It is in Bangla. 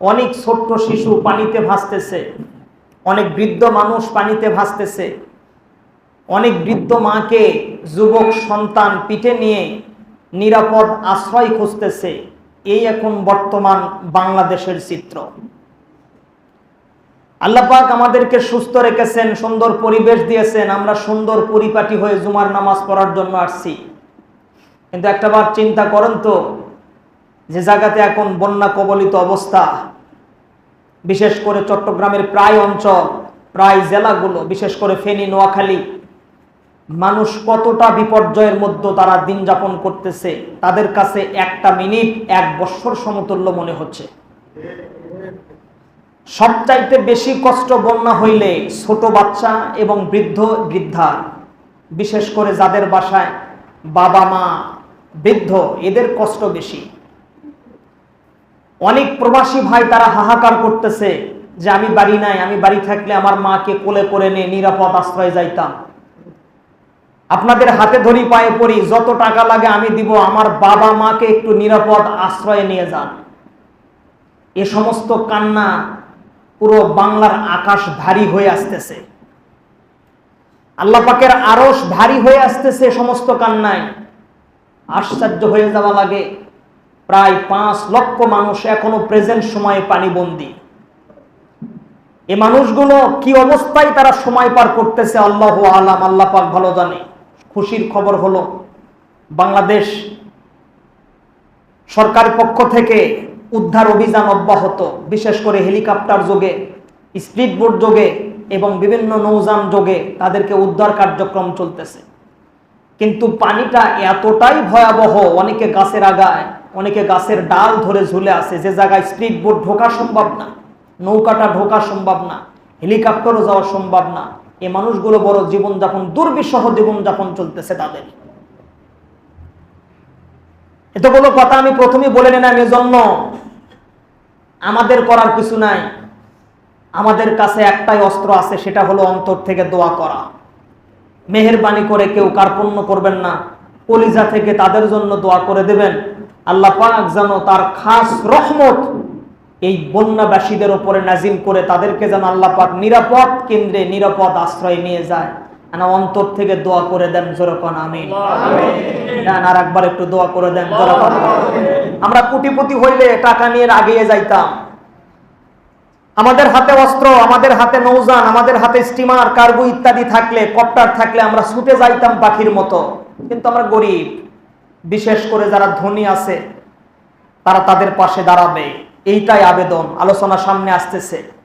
অনেক ছোট্ট শিশু পানিতে ভাসতেছে, অনেক বৃদ্ধ মানুষ পানিতে ভাসতেছে, অনেক বৃদ্ধ মাকে যুবক সন্তান পিঠে নিয়ে নিরাপদ আশ্রয় খুঁজতেছে, এই এখন বর্তমান বাংলাদেশের চিত্র। আল্লাপাক আমাদেরকে সুস্থ রেখেছেন, সুন্দর পরিবেশ দিয়েছেন, আমরা সুন্দর পরিপাটি হয়ে জুমার নামাজ পড়ার জন্য আসছি। কিন্তু একটা বার চিন্তা করেন তো যে জায়গাতে এখন বন্যা কবলিত অবস্থা, বিশেষ করে চট্টগ্রামের প্রায় অঞ্চল, প্রায় জেলাগুলো, বিশেষ করে ফেনী, নোয়াখালী, মানুষ কতটা বিপর্যয়ের মধ্যে তারা দিন যাপন করতেছে, তাদের কাছে একটা মিনিট, এক বৎসর সমতুল্য মনে হচ্ছে। সবচাইতে বেশি কষ্ট বন্যা হইলে ছোট বাচ্চা এবং বৃদ্ধ বৃদ্ধা বিশেষ করে যাদের বাসায় বাবা মা, বৃদ্ধ, এদের কষ্ট বেশি। অনেক প্রবাসী ভাই তারা হাহাকার করতেছে যে আমি বাড়ি নাই, আমি বাড়ি থাকলে আমার মাকে কোলে করে নিয়ে নিরাপদ আশ্রয় যাইতাম। আপনাদের হাতে ধরি পায়ে পড়ি, যত টাকা লাগে আমি দিব, আমার বাবা মাকে একটু নিরাপদ আশ্রয়ে নিয়ে যান। এ সমস্ত কান্না পুরো বাংলার আকাশ ভারী হয়ে আসতেছে। আল্লাহ পাকের আরস ভারী হয়ে আসতেছে সমস্ত কান্নায়। আশ্চর্য হয়ে যাওয়া লাগে। প্রায় পাঁচ লক্ষ মানুষ এখনও প্রেজেন্ট সময়ে পানিবন্দী। এ মানুষগুলো কি অবস্থায় তারা সময় পার করতেছে, আল্লাহ আলাম, আল্লাহ পাক ভালো জানে। খুশির খবর হলো, বাংলাদেশ সরকার পক্ষ থেকে উদ্ধার অভিযান অব্যাহত, বিশেষ করে হেলিকপ্টার যোগে, স্পিড বোট যোগে এবং বিভিন্ন নৌযান যোগে তাদেরকে উদ্ধার কার্যক্রম চলতেছে। কিন্তু পানিটা এতটাই ভয়াবহ, অনেকে গাছের আগায় অনেকে গাছের ডাল ধরে ঝুলে আছে, যে জায়গায় স্পিড বোট ঢোকা সম্ভব না, নৌকাটা ঢোকা সম্ভব না হেলিকপ্টারও যাওয়া সম্ভব না এই মানুষগুলো বড় জীবনযাপন, দুর্বিষহ জীবনযাপন চলতেছে তাদের। এতগুলো কথা আমি প্রথমে বলে নিলাম এজন্য আমাদের করার কিছু নাই। আমাদের কাছে একটাই অস্ত্র আছে, সেটা হলো অন্তর থেকে দোয়া করা। মেহেরবানি করে কেউ কার্পণ্য করবেন না, কলিজা থেকে তাদের জন্য দোয়া করে দেবেন। আল্লাহ পাক যেন তার খাস রহমত এই বন্যাবাসীদের ওপরে নাজিল করে তাদেরকে যেন আল্লাহ পাক নিরাপদ কেন্দ্রে নিরাপদ আশ্রয় নিয়ে যায়। না অন্তর থেকে দোয়া করে দেন জোরকন আমি আর একবার একটু দোয়া করে দেন জোরকন। আমরা কোটিপতি হইলে টাকা নিয়ে আগিয়ে যাইতাম। আমাদের হাতে অস্ত্র আমাদের হাতে নৌযান আমাদের হাতে স্টিমার কার্গো ইত্যাদি থাকলে কপ্টার থাকলে আমরা ছুটে যাইতাম পাখির মতো। কিন্তু আমরা গরিব। বিশেষ করে যারা ধনী আছে তারা তাদের পাশে দাঁড়াবে। এইটাই আবেদন। আলোচনা সামনে আসতেছে।